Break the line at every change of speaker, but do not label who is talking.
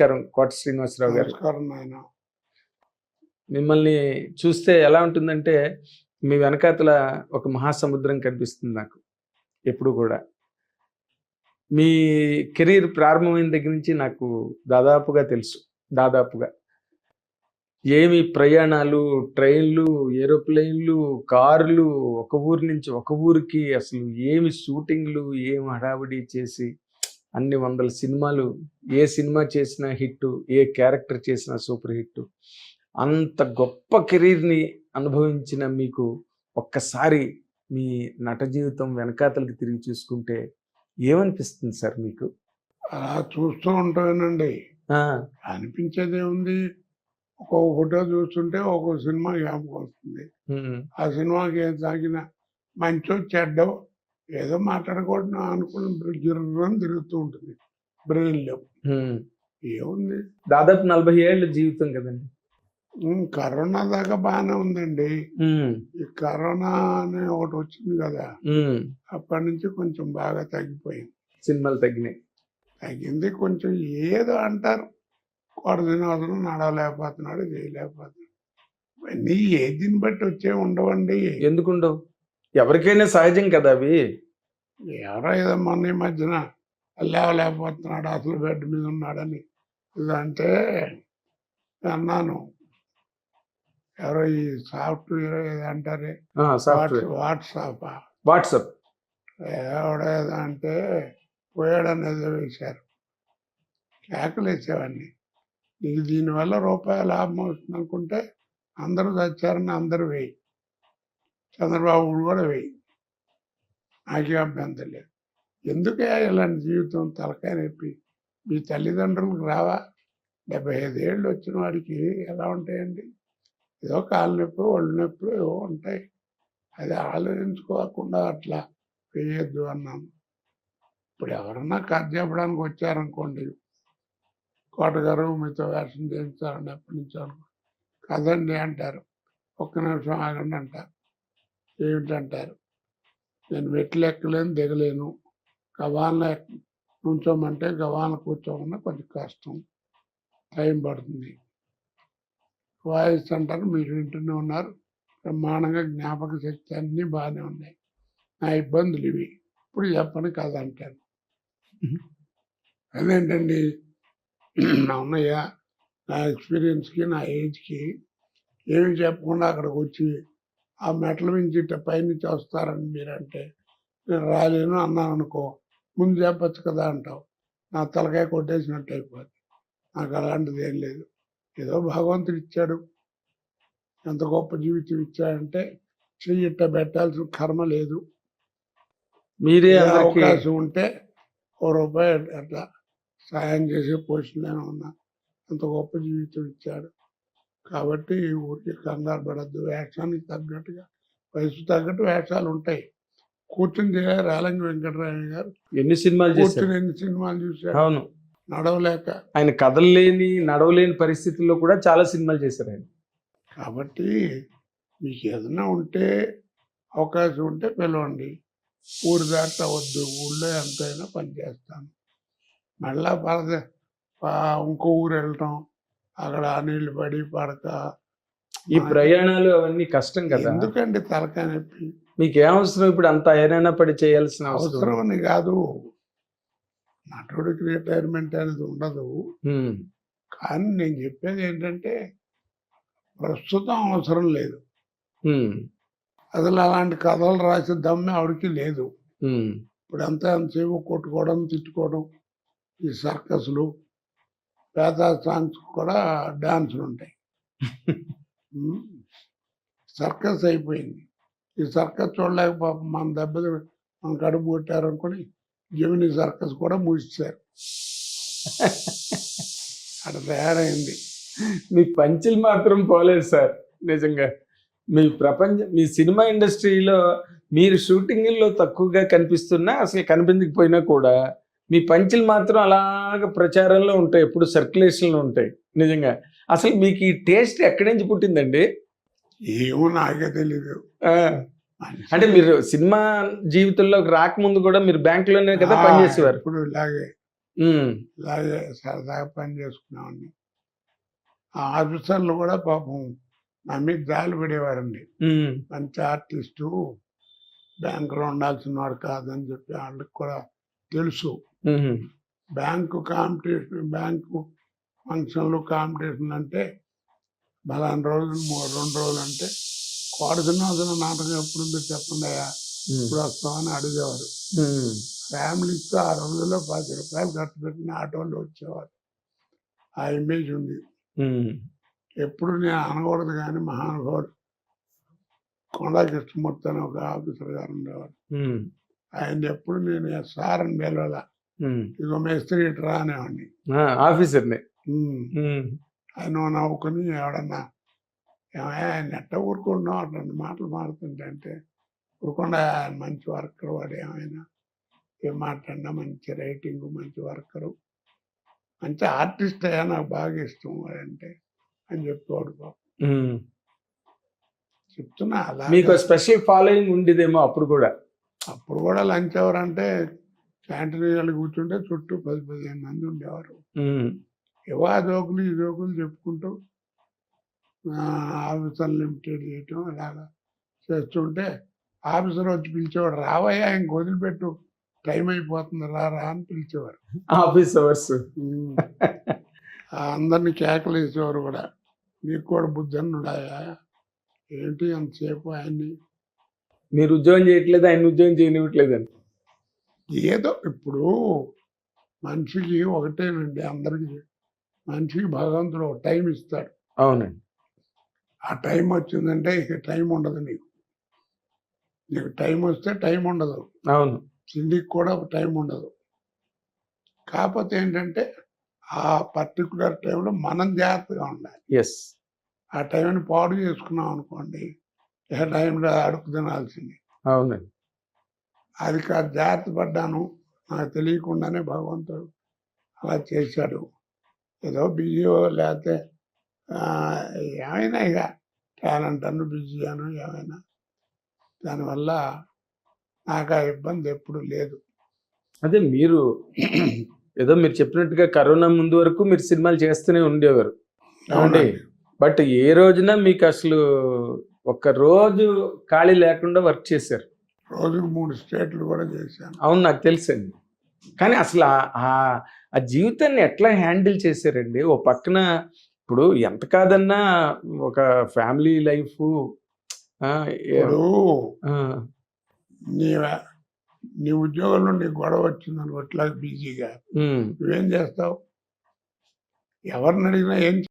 నమస్కారం కోట శ్రీనివాసరావు గారు.
నమస్కారం నాయన.
మిమ్మల్ని చూస్తే ఎలా ఉంటుందంటే మీ వెనకాతల ఒక మహాసముద్రం కనిపిస్తుంది నాకు ఎప్పుడు కూడా. మీ కెరీర్ ప్రారంభమైన దగ్గర నుంచి నాకు దాదాపుగా తెలుసు దాదాపుగా. ఏమి ప్రయాణాలు ట్రైన్లు ఏరోప్లేన్లు కార్లు ఒక ఊరి నుంచి ఒక ఊరికి అసలు ఏమి షూటింగ్లు ఏమి హడావిడి చేసి అన్ని వందల సినిమాలు ఏ సినిమా చేసినా హిట్ ఏ క్యారెక్టర్ చేసినా సూపర్ హిట్ అంత గొప్ప కెరీర్ని అనుభవించిన మీకు ఒక్కసారి మీ నట జీవితం వెనకాతలకి తిరిగి చూసుకుంటే ఏమనిపిస్తుంది సార్ మీకు?
అలా చూస్తూ ఉంటానండి. అనిపించేది ఉంది ఒక్కొక్క ఫోటో చూస్తుంటే ఒక్కొక్క సినిమా జ్ఞాపకం వస్తుంది. ఆ సినిమాకి ఏం తాగిన మంచో చెడ్డో ఏదో మాట్లాడకూడదు అనుకుని గిర్రం తిరుగుతూ ఉంటుంది. బ్రెయిన్లో. ఏముంది?
దాదాపు నలభై ఏళ్ళ జీవితం కదండి.
కరోనా దాకా బాగానే ఉందండి. ఈ కరోనా అనే ఒకటి వచ్చింది కదా. అప్పటి నుంచి కొంచెం బాగా తగ్గిపోయింది.
సినిమాలు తగ్గినాయి.
తగ్గింది కొంచెం ఏదో అంటారు. శ్రీనివాసరావు నడవలేకపోతున్నాడు చేయలేకపోతున్నాడు. ఇవన్నీ ఏదిని బట్టి వచ్చే ఉండవండి.
ఎందుకుండవు? ఎవరికైనా సహజం కదా అవి?
ఎవరో ఏదో మొన్న ఈ మధ్యన లేవలేకపోతున్నాడు అసలు బెడ్ మీద ఉన్నాడని. ఇదంటే అన్నాను. ఎవరో ఈ సాఫ్ట్వేర్ ఏదో అంటారే. వాట్సాప్.
వాట్సాప్.
ఎవడో ఏదో అంటే పోయాడని ఏదో వేశారు. కేకలు వేసేవాడిని. నీకు దీనివల్ల రూపాయి లాభం వస్తుంది అనుకుంటే అందరూ చచ్చారని అందరూ వేయి. చంద్రబాబు కూడా వేయి. నాకే అభ్యంతరం లేదు. ఎందుకే ఇలాంటి జీవితం తలకాయ నొప్పి? మీ తల్లిదండ్రులకు రావా? డెబ్బై ఐదు ఏళ్ళు వచ్చిన వాడికి ఎలా ఉంటాయండి? ఏదో కాలు నొప్పి ఒళ్ళు నొప్పి ఏవో ఉంటాయి. అది ఆలోచించుకోకుండా అట్లా వేయొద్దు అన్నాను. ఇప్పుడు ఎవరన్నా కథ చెప్పడానికి వచ్చారనుకోండి కోటగారు మీతో వేషం చేయించాలని ఎప్పటి నుంచో అనుకో కదండి అంటారు. ఒక్క నిమిషం ఆగండి అంటారు. ఏమిటంటారు? నేను మెట్లు ఎక్కలేను దిగలేను. గవాన నుంచోమంటే గవాన కూర్చోమన్నా కొంచెం కష్టం. టైం పడుతుంది. వాయిస్ అంటారు మీరు వింటూనే ఉన్నారు. బ్రహ్మాండంగా జ్ఞాపక శక్తి అన్నీ బాగానే ఉన్నాయి. నా ఇబ్బందులు ఇవి. ఇప్పుడు చెప్పని కథ అంటాను. అదేంటండి? నా ఉన్నయ్య నా ఎక్స్పీరియన్స్కి నా ఏజ్కి ఏమి చెప్పకుండా అక్కడికి వచ్చి ఆ మెట్ల నుంచి ఇట్ట పైనుంచి వస్తారని మీరంటే నేను రాలేను అన్నాను అనుకో ముందు చెప్పచ్చు కదా అంటావు. నా తలకాయ కొట్టేసినట్టు అయిపోద్ది. నాకు అలాంటిది ఏం లేదు. ఏదో భగవంతుడు ఇచ్చాడు. ఎంత గొప్ప జీవితం ఇచ్చాడంటే చెయ్యి ఇట్ట పెట్టాల్సిన కర్మ లేదు.
మీరే
అవకాశం ఉంటే ఓ రూపాయి అట్లా సాయం చేసే పొజిషన్లోనే ఉన్నా. అంత గొప్ప జీవితం ఇచ్చాడు. కాబట్టి ఊరికి కంగారు పడద్దు. వేషానికి తగ్గట్టుగా వయసు తగ్గట్టు వేషాలు ఉంటాయి. కూర్చుని చేయాలి. రాలంగి వెంకటరాయ గారు
ఎన్ని సినిమాలు చేశారు?
కూర్చుని ఎన్ని సినిమాలు చూశాడు
అవును.
నడవలేక.
ఆయన కదలలేని నడవలేని పరిస్థితుల్లో కూడా చాలా సినిమాలు చేశారు ఆయన.
కాబట్టి మీకు ఏదైనా ఉంటే అవకాశం ఉంటే పిలవండి. ఊరు దాకా వద్దు. ఊళ్ళో ఎంతైనా పని చేస్తాను. మళ్ళా పరద ఇంకో ఊరు వెళ్ళటం అక్కడ ఆ నీళ్ళు పడి పడక
ఈ ప్రయాణాలు అవన్నీ కష్టం కదా.
ఎందుకండి తలకాయ నొప్పి?
మీకు ఏమవసరం ఇప్పుడు అంత ఐరైనా పడి చేయాల్సిన అవసరం?
అని కాదు. నటుడికి రిటైర్మెంట్ అనేది ఉండదు. కానీ నేను చెప్పేది ఏంటంటే ప్రస్తుతం అవసరం లేదు. అసలు అలాంటి కథలు రాసే దమ్మె ఆవిడకి లేదు. ఇప్పుడు అంతా ఎంతసేపు కొట్టుకోవడం తిట్టుకోవడం ఈ సర్కస్లు పేద సాంగ్స్ కూడా డాన్సులు ఉంటాయి. సర్కస్ అయిపోయింది. ఈ సర్కస్ చూడలేక పాపం మన దెబ్బలు మన కడుపు కొట్టారు అనుకుని జమిని సర్కస్ కూడా మూసేశారు. అక్కడ తయారైంది.
మీ పంచులు మాత్రం పోలేదు సార్ నిజంగా. మీ ప్రపంచ మీ సినిమా ఇండస్ట్రీలో మీరు షూటింగ్లో తక్కువగా కనిపిస్తున్నా అసలు కనిపించకపోయినా కూడా మీ పంచులు మాత్రం అలాగ ప్రచారంలో ఉంటాయి ఎప్పుడు సర్క్యులేషన్లో ఉంటాయి. నిజంగా. అసలు మీకు ఈ టేస్ట్ ఎక్కడి నుంచి పుట్టిందండి?
ఏమో నాకే తెలీదు.
ఆ, అంటే మీరు సినిమా జీవితంలోకి రాకముందు కూడా మీరు బ్యాంకులోనే కదా పనిచేసేవారు?
ఇప్పుడు ఇలాగే. ఇలాగే సరదాగా పని చేసుకునేవాడిని. ఆ ఆఫీసర్లు కూడా పాపం నా మీద జాలి పడేవారండి. మంచి ఆర్టిస్టు బ్యాంకులో ఉండాల్సిన వాడు కాదని చెప్పి వాళ్ళకి కూడా తెలుసు. బ్యాంకు కాంపిటీషన్ బ్యాంకు ఫంక్షన్లు కాంపిటీషన్ అంటే బలాన్ రోజులు మూడు రెండు రోజులు అంటే కోడసినాథన నాటకం ఎప్పుడు ఉందో చెప్పండి అయ్యా. ఇప్పుడు వస్తామని అడిగేవారు. ఫ్యామిలీతో ఆ రోజుల్లో పది రూపాయలు ఖర్చు పెట్టిన ఆటోలో వచ్చేవారు. ఆ ఇమేజ్ ఉంది. ఎప్పుడు నేను అనకూడదు కానీ మహానుభావుడు కొండా కృష్ణమూర్తి అని ఒక ఆఫీసర్ గారు ఉండేవారు. ఆయన ఎప్పుడు నేను సార్ అని పిలవాల. ఇదిగో మేస్త్రి ఇటు రా అనేవాడిని
ఆఫీసర్ని.
ఆయన నవ్వుకుని ఎవడన్నా ఎట్ట ఊరుకుంటున్నావు అట్లాంటి మాటలు మాడుతుంటే అంటే ఊరుకుండా మంచి వర్కర్ వాడు ఏమైనా ఏం మాట్లాడినా మంచి రైటింగ్ మంచి వర్కరు మంచి ఆర్టిస్ట్ అయ్యా నాకు బాగా ఇష్టం వాడంటే అని చెప్పేవాడు బాబు. చెప్తున్నా అలా
మీకు స్పెషల్ ఫాలోయింగ్ ఉండేదేమో అప్పుడు కూడా.
అప్పుడు కూడా లంచ్ అవర్ అంటే వెళ్ళి కూర్చుంటే చుట్టూ పది పదిహేను మంది ఉండేవారు. ఏవో ఆ జోకులు ఈ జోకులు చెప్పుకుంటూ ఆఫీసర్ లిమిటెడ్ చేయటం అలాగా చేస్తుంటే ఆఫీసర్ వచ్చి పిలిచేవాడు రావయ్యా ఇంక వదిలిపెట్టు టైం అయిపోతుంది రా రా అని పిలిచేవారు.
ఆఫీస్ అవర్స్
అందరిని కేకలు వేసేవారు కూడా. నీకు కూడా బుద్ధి అన్నుడాయా ఏంటి అంతసేపు ఆయన్ని?
మీరు ఉద్యోగం చేయట్లేదు ఆయన ఉద్యోగం చేయనివ్వట్లేదని.
ఏదో ఇప్పుడు మనిషికి ఒకటేనండి అందరికి. మనిషికి భగవంతుడు ఒక టైం ఇస్తాడు.
అవునండి.
ఆ టైం వచ్చిందంటే ఇక టైం ఉండదు నీకు. నీకు టైం వస్తే టైం ఉండదు.
అవును.
తిండికి కూడా ఒక టైం ఉండదు. కాకపోతే ఏంటంటే ఆ పర్టికులర్ టైంలో మనం జాగ్రత్తగా ఉండాలి.
ఎస్.
ఆ టైంని పాడు చేసుకున్నాం అనుకోండి ఏ టైంలో అడుగు తినాల్సింది.
అవునండి.
అది కాదు జాగ్రత్త పడ్డాను. నాకు తెలియకుండానే భగవంతుడు అలా చేశాడు. ఏదో బిజీయో లేకపోతే ఏమైనా ఇక టాలెంట్ అను బిజీ అను ఏమైనా. దానివల్ల నాకు ఆ ఇబ్బంది ఎప్పుడు లేదు.
అదే మీరు ఏదో మీరు చెప్పినట్టుగా కరోనా ముందు వరకు మీరు సినిమాలు చేస్తూనే ఉండేవారు. అవునండి. బట్ ఏ రోజున మీకు అసలు ఒక్క రోజు ఖాళీ లేకుండా వర్క్ చేశారు?
రోజుకు మూడు స్టేట్లు కూడా చేశాను.
అవును నాకు తెలుసండి. కానీ అసలు ఆ- జీవితాన్ని ఎట్లా హ్యాండిల్ చేశారండి? ఓ పక్కన ఇప్పుడు ఎంత కాదన్నా ఒక ఫ్యామిలీ లైఫ్
నీ నీ ఉద్యోగంలో నీకు గొడవ వచ్చిందని అట్లా బిజీగా. నువ్వేం చేస్తావు? ఎవరిని అడిగినా ఏం